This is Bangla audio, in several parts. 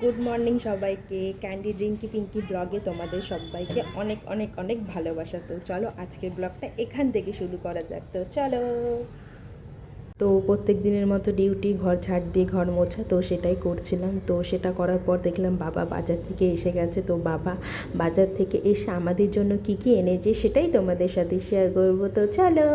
গুড মর্নিং সবাইকে। ক্যান্ডি ড্রিঙ্কি পিঙ্কি ব্লগে তোমাদের সবাইকে অনেক অনেক অনেক ভালোবাসা। তো চলো আজকের ব্লগটা এখান থেকে শুরু করা যাক। তো চলো। তো প্রত্যেক দিনের মতো ডিউটি ঘর ঝাড় দিয়ে ঘর মোছা, তো সেটাই করছিলাম। তো সেটা করার পর দেখলাম বাবা বাজার থেকে এসে গেছে। তো বাবা বাজার থেকে এসে আমাদের জন্য কি কি এনেছে সেটাই তোমাদের সাথে শেয়ার করব। তো চলো।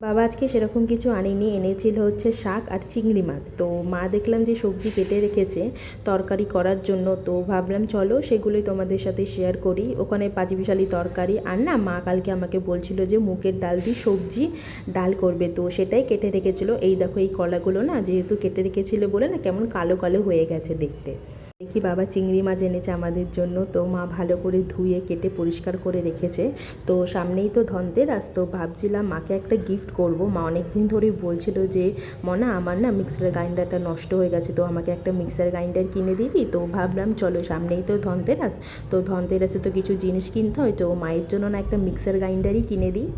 বাবা আজকে সেরকম কিছু আনেনি, এনেছিল হচ্ছে শাক আর চিংড়ি মাছ। তো মা দেখলাম যে সবজি কেটে রেখেছে তরকারি করার জন্য, তো ভাবলাম চলো সেগুলোই তোমাদের সাথে শেয়ার করি। ওখানে পাঁচবিশালি তরকারি আর না মা কালকে আমাকে বলছিল যে মুগের ডাল দিয়ে সবজি ডাল করবে, তো সেটাই কেটে রেখেছিল। এই দেখো এই কলাগুলো না যেহেতু কেটে রেখেছিল বলে না কেমন কালো কালো হয়ে গেছে দেখতে। দেখি বাবা চিংড়ি মাছ এনেছে আমাদের জন্য? তো মা ভালো করে ধুয়ে, কেটে পরিষ্কার করে রেখেছে। তো সামনেই তো ধনতেরাস, তো ভাবছিলাম মাকে একটা গিফট করব। মা অনেক দিন ধরেই বলছিল যে, মনা, আমার না মিক্সার গ্রাইন্ডারটা নষ্ট হয়ে গেছে, তো আমাকে একটা মিক্সার গ্রাইন্ডার কিনে দিবি? তো ভাবলাম, চলো, সামনেই তো ধনতেরাস। তো ধনতেরাসে তো কিছু জিনিস কিনতে হয়, তো মায়ের জন্য না একটা মিক্সার গ্রাইন্ডারই কিনে দিই।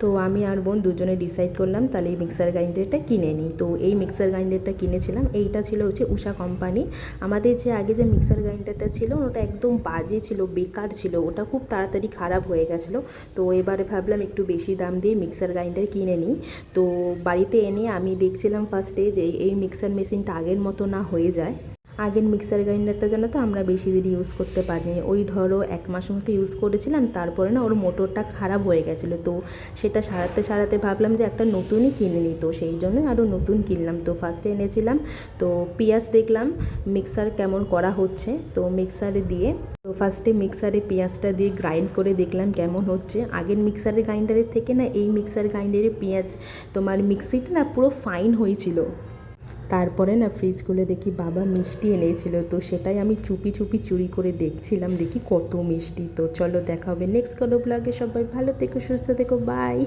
তো আমি আর বোন দুজনে ডিসাইড করলাম, তাহলে এই মিক্সার গ্রাইন্ডারটা কিনে নিই। তো এই মিক্সার গ্রাইন্ডারটা কিনেছিলাম, এইটা ছিল হচ্ছে উষা কোম্পানি আমাদের যে আগে যে মিক্সার গ্রাইন্ডারটা ছিল, ওটা একদম বাজে ছিল, বেকার ছিল, ওটা খুব তাড়াতাড়ি খারাপ হয়ে গেছিল। তো এবারে ভাবলাম একটু বেশি দাম দিয়ে মিক্সার গ্রাইন্ডার কিনে নিই। তো বাড়িতে এনে আমি দেখছিলাম ফার্স্টে যে এই মিক্সার মেশিনটা আগের মতো না হয়ে যায়। আগের মিক্সার গ্রাইন্ডারটা জানো তো আমরা বেশি দিন ইউজ করতে পারিনি। ওই ধরো এক মাস মতো ইউজ করেছিলাম, তারপরে না ওর মোটরটা খারাপ হয়ে গেছিল। তো সেটা সারাতে সারাতে ভাবলাম যে একটা নতুনই কিনে নিই তো সেই জন্য আরও নতুন কিনলাম। তো ফার্স্টে এনেছিলাম, তো পেঁয়াজ দেখলাম, মিক্সার কেমন করা হচ্ছে, তো মিক্সারে দিয়ে, তো ফার্স্টে মিক্সারে পেঁয়াজটা দিয়ে গ্রাইন্ড করে দেখলাম কেমন হচ্ছে। আগের মিক্সারের গ্রাইন্ডারের থেকে না এই মিক্সার গ্রাইন্ডারে পেঁয়াজ তোমার মিক্সিটা না পুরো ফাইন হয়েছিল। তারপরে না ফ্রিজ খুলে দেখি বাবা মিষ্টি এনেছিল, তো সেটাই আমি চুপি চুপি চুরি করে দেখছিলাম, দেখি কত মিষ্টি। তো চলো দেখা হবে নেক্সট কোনো ব্লগে সবাই ভালো থেকো, সুস্থ থেকো বাই